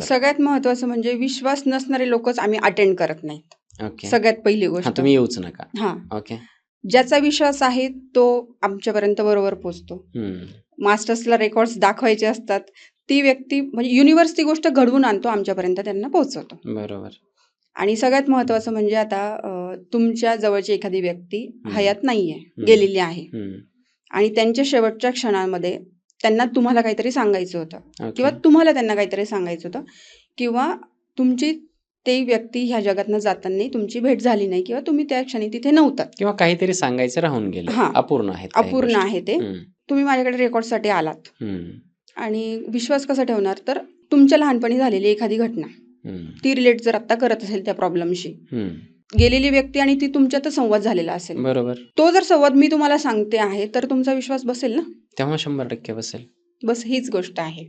सगळ्यात महत्वाचं म्हणजे विश्वास नसणारे लोकच आम्ही अटेंड करत नाहीत. ओके सगळ्यात पहिली हा गोष्ट तुम्ही येऊच नका. हा. ओके ज्याचा विश्वास आहे तो आमच्यापर्यंत बरोबर पोहोचतो. हम्म. मास्टर्सला रेकॉर्ड्स दाखवायचे असतात. ती व्यक्ती म्हणजे युनिव्हर्स ती गोष्ट घडवून आणतो आमच्यापर्यंत त्यांना पोहोचवतो. बरोबर. आणि सगळ्यात महत्वाचं म्हणजे आता अ, तुमच्या जवळची एखादी व्यक्ती. हयात नाहीये गेलेली आहे. हम्म. आणि त्यांच्या शेवटच्या क्षणांमध्ये त्यांना तुम्हाला काहीतरी सांगायचं होतं. किंवा तुम्हाला त्यांना काहीतरी सांगायचं होतं किंवा तुमची ते व्यक्ती ह्या जगातनं जाताना तुमची भेट झाली नाही किंवा तुम्ही त्या क्षणी तिथे नव्हतात किंवा काहीतरी सांगायचं राहून गेलं हा. अपूर्ण काही अपूर्ण. आहे ते. तुम्ही माझ्याकडे रेकॉर्डसाठी आलात. आणि विश्वास कसा ठेवणार तर तुमच्या लहानपणी झालेली एखादी घटना. ती रिलेट जर आता करत असेल त्या प्रॉब्लेमशी. गेलेली व्यक्ती आणि ती तुमच्यातच संवाद झालेला असेल बरोबर तो जर संवाद मी तुम्हाला सांगते आहे तर तुमचा विश्वास बसेल ना तेव्हा शंभर टक्के बसेल. बस हीच गोष्ट आहे.